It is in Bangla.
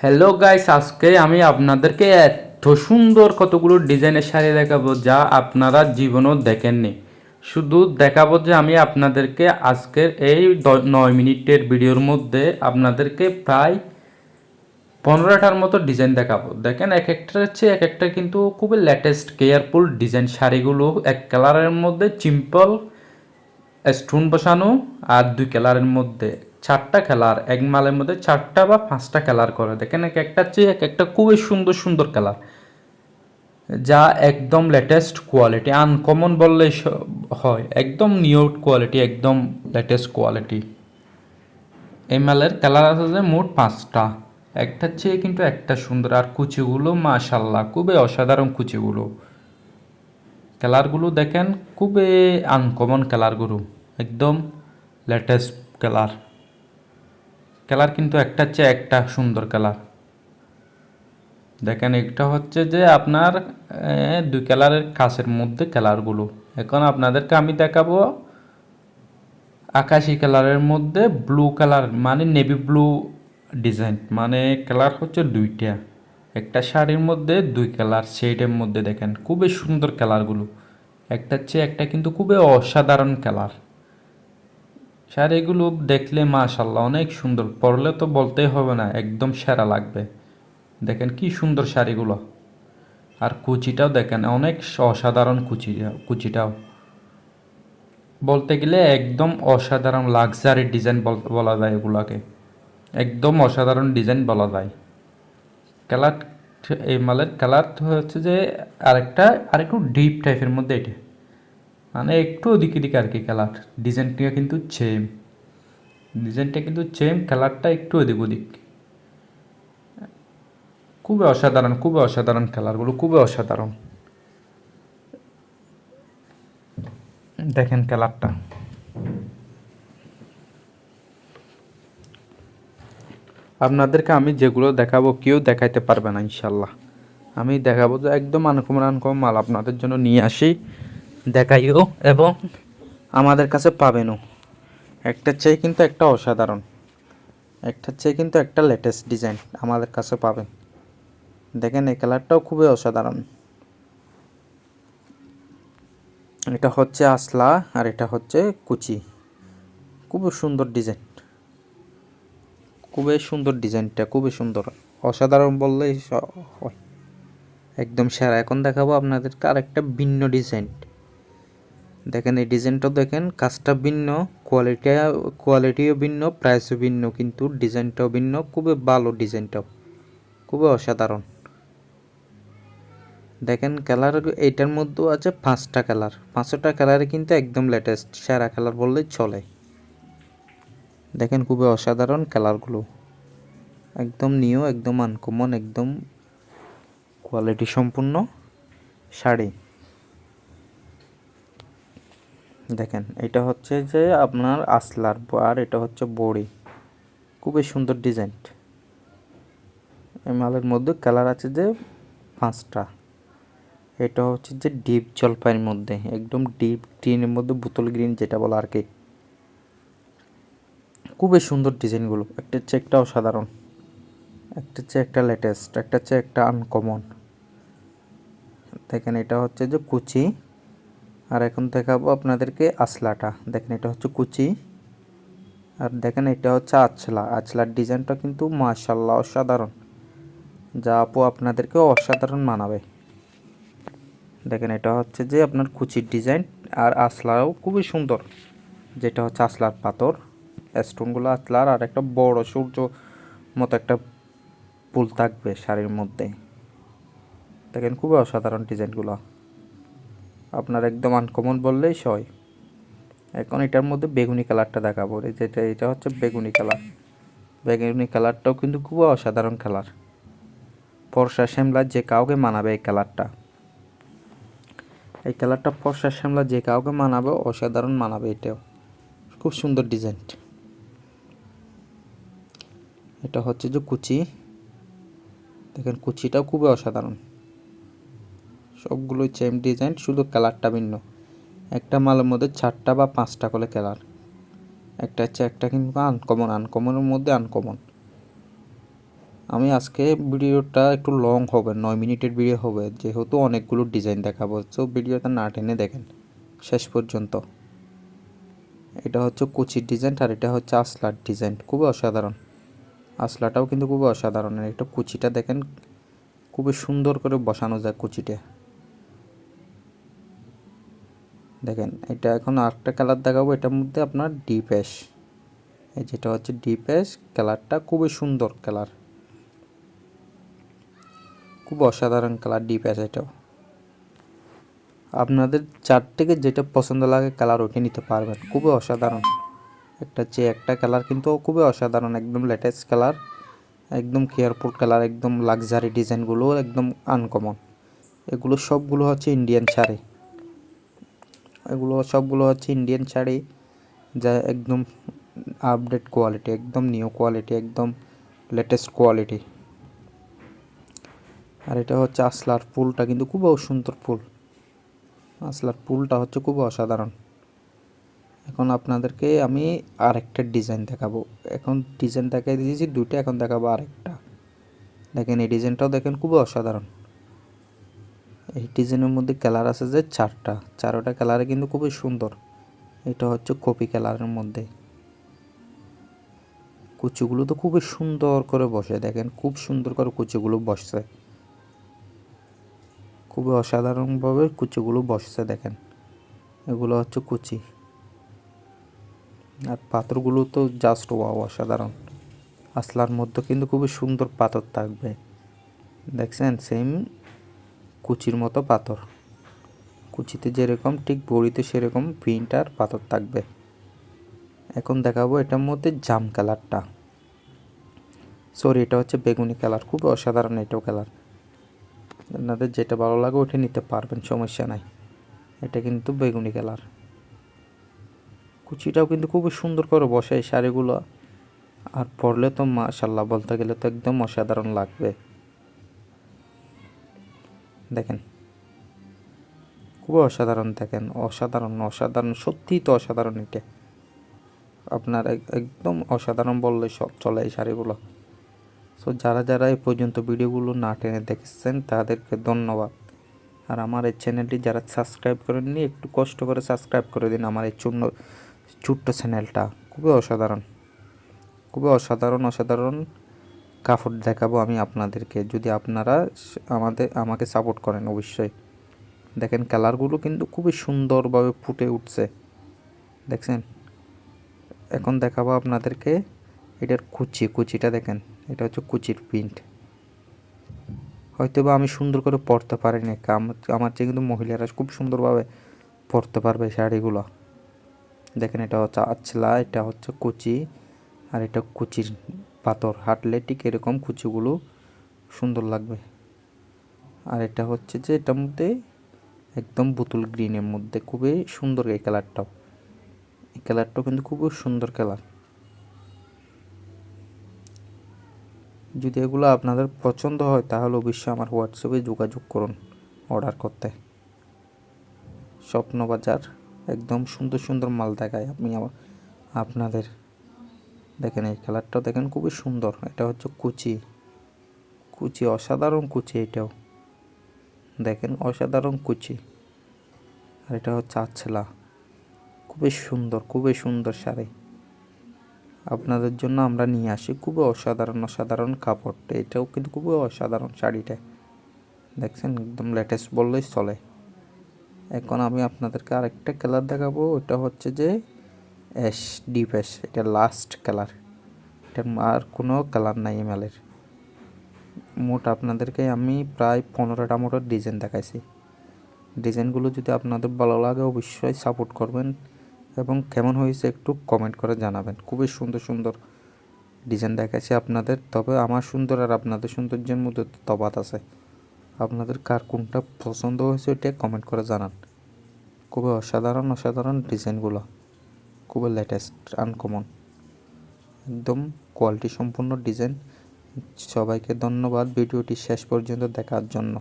হ্যালো গাইস আজকে আমি আপনাদেরকে এত সুন্দর কতগুলো ডিজাইনের শাড়ি দেখাবো যা আপনারা জীবনেও দেখেননি। শুধু দেখাবো যে আমি আপনাদেরকে আজকের এই নয় মিনিটের ভিডিওর মধ্যে আপনাদেরকে প্রায় পনেরোটার মতো ডিজাইন দেখাবো। দেখেন এক একটা হচ্ছে এক একটা কিন্তু খুবই লেটেস্ট কেয়ারফুল ডিজাইন শাড়িগুলো। এক কালারের মধ্যে সিম্পল স্টোন বসানো আর দুই কালারের মধ্যে চারটা কালার এক মালের মধ্যে চারটা বা পাঁচটা কালার করে। দেখেন এক একটা চেয়ে এক একটা খুবই সুন্দর সুন্দর কালার যা একদম লেটেস্ট কোয়ালিটি আনকমন বললে হয়। একদম নিউ কোয়ালিটি একদম লেটেস্ট কোয়ালিটি এই মালের কালার আছে যে মোট পাঁচটা। একটা চেয়ে কিন্তু একটা সুন্দর। আর কুচিগুলো মাশাল্লাহ খুবই অসাধারণ কুচিগুলো। কালারগুলো দেখেন, খুবই আনকমন কালারগুলো একদম লেটেস্ট কালার কালার কিন্তু একটা চেয়ে একটা সুন্দর কালার দেখেন একটা হচ্ছে যে আপনার দুই কালারের কাছের মধ্যে কালারগুলো এখন আপনাদেরকে আমি দেখাবো আকাশি কালারের মধ্যে ব্লু কালার মানে নেভি ব্লু ডিজাইন। মানে কালার হচ্ছে দুইটা। একটা শাড়ির মধ্যে, দুই কালার শেডের মধ্যে দেখেন, খুবই সুন্দর কালারগুলো একটা চেয়ে একটা কিন্তু খুবই অসাধারণ কালার শাড়িগুলো দেখলে মাশাল্লাহ অনেক সুন্দর। পরলে তো বলতেই হবে না, একদম সেরা লাগবে। দেখেন কি সুন্দর শাড়িগুলো। আর কুচিটাও দেখেন, অনেক অসাধারণ কুচি, কুচিটাও। বলতে গেলে একদম অসাধারণ লাক্সারি ডিজাইন বলা যায় এগুলাকে। একদম অসাধারণ ডিজাইন বলা যায়। কালার, এই মালের কালার হচ্ছে যে আরেকটা, আরেকটু ডিপ টাইপের মধ্যে এটা। মানে একটু ওদিকে দিকে আর কি কালার ডিজাইনটা কিন্তু সেম ডিজাইনটা কিন্তু সেম কালারটা একটু ওদিক ওদিক। খুবই অসাধারণ খুবই অসাধারণ কালারগুলো খুবই অসাধারণ। দেখেন কালারটা আপনাদেরকে আমি যেগুলো দেখাবো কেউ দেখাইতে পারবে না, ইনশাল্লাহ। আমি দেখাবো যে একদম আনকম আনকম মাল আপনাদের জন্য নিয়ে আসি। দেখাইও এবং আমাদের কাছে পাবেনও। একটা চেয়ে কিন্তু একটা অসাধারণ। একটা চেয়ে কিন্তু একটা লেটেস্ট ডিজাইন আমাদের কাছে পাবেন। দেখেন, এই কালারটাও খুবই অসাধারণ। এটা হচ্ছে আসলা আর এটা হচ্ছে কুচি। খুবই সুন্দর ডিজাইন খুবই সুন্দর ডিজাইনটা খুবই সুন্দর। অসাধারণ বললেই হয়। একদম সেরা। এখন দেখাবো আপনাদেরকে আরেকটা ভিন্ন ডিজাইন দেখেন এই ডিজাইনটাও দেখেন, কাজটা ভিন্ন কোয়ালিটি কোয়ালিটিও ভিন্ন প্রাইসও ভিন্ন, কিন্তু ডিজাইনটাও ভিন্ন, খুবই ভালো ডিজাইনটাও খুবই অসাধারণ। দেখেন কালার এইটার মধ্যেও আছে পাঁচটা কালার পাঁচটা কালারে কিন্তু একদম লেটেস্ট সেরা কালার বললেই চলে। দেখেন খুবই অসাধারণ কালারগুলো একদম নিউ একদম আনকমন একদম কোয়ালিটি সম্পূর্ণ শাড়ি। দেখেন, এটা হচ্ছে যে আপনার আসলার আর এটা হচ্ছে বড়ি। খুবই সুন্দর ডিজাইন। এই মালের মধ্যে কালার আছে যে পাঁচটা। এটা হচ্ছে যে ডিপ জলপাইয়ের মধ্যে, একদম ডিপ গ্রিনের মধ্যে বোতল গ্রিন যেটা বলে আর কি। খুবই সুন্দর ডিজাইনগুলো। একটা হচ্ছে একটা অসাধারণ, একটা হচ্ছে একটা লেটেস্ট একটা হচ্ছে একটা আনকমন দেখেন, এটা হচ্ছে যে কুচি। আর এখন দেখাবো আপনাদেরকে আসলাটা। দেখেন এটা হচ্ছে কুচি। আর দেখেন এটা হচ্ছে আছলা আছলার ডিজাইনটা কিন্তু মাশাল্লাহ অসাধারণ। যা আপু আপনাদেরকে অসাধারণ মানাবে। দেখেন এটা হচ্ছে যে আপনার কুচির ডিজাইন। আর আসলাও খুবই সুন্দর। যেটা হচ্ছে আসলার পাথর। স্টোনগুলো আসলার আর একটা বড় সূর্য মতো একটা ফুল থাকবে শাড়ির মধ্যে। দেখেন খুবই অসাধারণ ডিজাইনগুলো। আপনার একদম আনকমন বললেই সয় এখন এটার মধ্যে বেগুনি কালারটা দেখাবো। এই যেটা, এটা হচ্ছে বেগুনি কালার বেগুনি কালারটাও কিন্তু খুব অসাধারণ কালার ফর্সা শ্যামলা যে কাউকে মানাবে এই কালারটা এই কালারটা ফর্সা শ্যামলা যে কাউকে মানাবে, অসাধারণ মানাবে এটাও। খুব সুন্দর ডিজাইন এটা হচ্ছে যে কুচি। দেখেন কুচিটাও খুবই অসাধারণ। সবগুলোই সেম ডিজাইন শুধু কালারটা ভিন্ন। একটা মালের মধ্যে চারটা বা পাঁচটা করে কালার একটা হচ্ছে একটা কিন্তু আনকমন আনকমনের মধ্যে আনকমন আমি আজকে ভিডিওটা একটু লং হবে, নয় মিনিটের ভিডিও হবে, যেহেতু অনেকগুলো ডিজাইন দেখাবো, তো ভিডিওটা না টেনে দেখেন, শেষ পর্যন্ত। এটা হচ্ছে কুচির ডিজাইন আর এটা হচ্ছে আসলার ডিজাইন খুবই অসাধারণ। আসলাটাও কিন্তু খুবই অসাধারণ এটা কুচিটা দেখেন, খুবই সুন্দর করে বসানো যায় কুচিটা দেখেন, এটা এখন আরেকটা কালার দেখাবো, এটার মধ্যে আপনার ডিপ অ্যাশ এই যেটা হচ্ছে ডিপ অ্যাশ কালারটা খুবই সুন্দর কালার খুব অসাধারণ কালার ডিপ অ্যাশ এটাও। আপনাদের চার থেকে যেটা পছন্দ লাগে কালার ওইটা নিতে পারবেন, খুবই অসাধারণ। একটা যে একটা কালার কিন্তু খুবই অসাধারণ, একদম লেটেস্ট কালার একদম কেয়ারফুল কালার একদম লাক্সারি ডিজাইনগুলো একদম আনকমন এগুলো সবগুলো হচ্ছে ইন্ডিয়ান শাড়ি। এগুলো সবগুলো হচ্ছে ইন্ডিয়ান শাড়ি, যা একদম আপডেট কোয়ালিটি একদম নিউ কোয়ালিটি একদম লেটেস্ট কোয়ালিটি আর এটা হচ্ছে আসলার ফুলটা কিন্তু খুব সুন্দর ফুল। আসলার ফুলটা হচ্ছে খুব অসাধারণ। এখন আপনাদেরকে আমি আরেকটা ডিজাইন দেখাবো। এখন ডিজাইন দেখাই দিয়েছি, দুইটা এখন দেখাবো আরেকটা। দেখেন এই ডিজাইনটাও দেখেন খুব অসাধারণ। এই ডিজাইনের মধ্যে কালার আছে যে চারটা। চারোটা কালারে কিন্তু খুবই সুন্দর। এটা হচ্ছে কপি কালারের মধ্যে। কুচিগুলো তো খুবই সুন্দর করে বসে, দেখেন খুব সুন্দর করে কুচিগুলো বসছে। খুবই অসাধারণভাবে কুচিগুলো বসছে, দেখেন। এগুলো হচ্ছে কুচি। আর পাথরগুলো তো জাস্ট ওয়াও অসাধারণ। আসলার মধ্যে কিন্তু খুবই সুন্দর পাথর থাকবে। দেখছেন? সেম কুচির মতো পাথর। কুচিতে যেরকম, ঠিক বড়িতে সেরকম প্রিন্ট আর পাথর থাকবে। এখন দেখাবো এটার মধ্যে জাম কালারটা। সরি এটা হচ্ছে বেগুনি কালার, খুব অসাধারণ এটাও কালার। আপনাদের যেটা ভালো লাগে ওটা নিতে পারবেন, সমস্যা নাই। এটা কিন্তু বেগুনি কালার। কুচিটাও কিন্তু খুবই সুন্দর করে বসে এই শাড়িগুলো। আর পরলে তো মাশাল্লাহ বলতে গেলে তো একদম অসাধারণ লাগবে। দেখেন। খুবই অসাধারণ দেখেন, অসাধারণ অসাধারণ, সত্যিই তো অসাধারণ এটা। আপনার এক- একদম অসাধারণ বললে সব চলে এই শাড়িগুলো। সো যারা যারা এই পর্যন্ত ভিডিওগুলো না টেনে দেখেছেন, তাদেরকে ধন্যবাদ। আর আমার এই চ্যানেলটি যারা সাবস্ক্রাইব করেননি, একটু কষ্ট করে সাবস্ক্রাইব করে দিন আমার এই চূর্ণ ছোট্ট চ্যানেলটা। খুবই অসাধারণ। খুবই অসাধারণ অসাধারণ। কাপড় দেখাবো আমি আপনাদেরকে। যদি আপনারা আমাদের, আমাকে সাপোর্ট করেন অবশ্যই। দেখেন কালারগুলো কিন্তু খুবই সুন্দরভাবে ফুটে উঠছে। দেখছেন? এখন দেখাবো আপনাদেরকে এটার কুচি, কুচিটা দেখেন। এটা হচ্ছে কুচির প্রিন্ট হয়তো বা আমি সুন্দর করে পরতে পারিনি। কাম- আমার চেয়ে কিন্তু মহিলারা খুব সুন্দরভাবে পরতে পারবে শাড়িগুলো। দেখেন এটা হচ্ছে আছলা এটা হচ্ছে কুচি, আর এটা কুচির পাথর হাঁটলে ঠিক এরকম কুচিগুলো সুন্দর লাগবে। আর এটা হচ্ছে যে এটার মধ্যে একদম বোতল গ্রিনের মধ্যে খুবই সুন্দর এই কালারটাও এই কালারটাও কিন্তু খুবই সুন্দর কালার। যদি এগুলো আপনাদের পছন্দ হয় তাহলে অবশ্যই আমার হোয়াটসঅ্যাপে যোগাযোগ করুন অর্ডার করতে। স্বপ্নবাজার একদম সুন্দর সুন্দর মাল দেখায় আপনি আমার- আপনাদের। দেখেন এই কালারটাও দেখেন খুবই সুন্দর। এটা হচ্ছে কুচি। কুচি, অসাধারণ কুচি এটাও। দেখেন অসাধারণ কুচি। আর এটা হচ্ছে আছলা খুবই সুন্দর খুবই সুন্দর শাড়ি। আপনাদের জন্য আমরা নিয়ে আসি খুবই অসাধারণ অসাধারণ কাপড়টা। এটাও কিন্তু খুবই অসাধারণ শাড়িটা। দেখছেন একদম লেটেস্ট বললেই চলে। এখন আমি আপনাদেরকে আরেকটা কালার দেখাবো। ওটা হচ্ছে যে অ্যাশ, ডিপ অ্যাশ, এটা লাস্ট কালার এটার আর কোনো কালার নাই এমএলের মোট আপনাদেরকে আমি প্রায় পনেরোটা মতো ডিজাইন দেখাইছি। ডিজাইনগুলো যদি আপনাদের ভালো লাগে অবশ্যই সাপোর্ট করবেন এবং কেমন হয়েছে একটু কমেন্ট করে জানাবেন। খুবই সুন্দর সুন্দর ডিজাইন দেখাচ্ছি আপনাদের। তবে আমার সুন্দর আর আপনাদের সৌন্দর্যের মধ্যে তো তফাৎ আছে। আপনাদের কার কোনটা পছন্দ হয়েছে ওইটা কমেন্ট করে জানান। খুবই অসাধারণ অসাধারণ ডিজাইনগুলো খুবই লেটেস্ট আনকমন একদম কোয়ালিটি সম্পূর্ণ ডিজাইন সবাইকে ধন্যবাদ ভিডিওটি শেষ পর্যন্ত দেখার জন্য।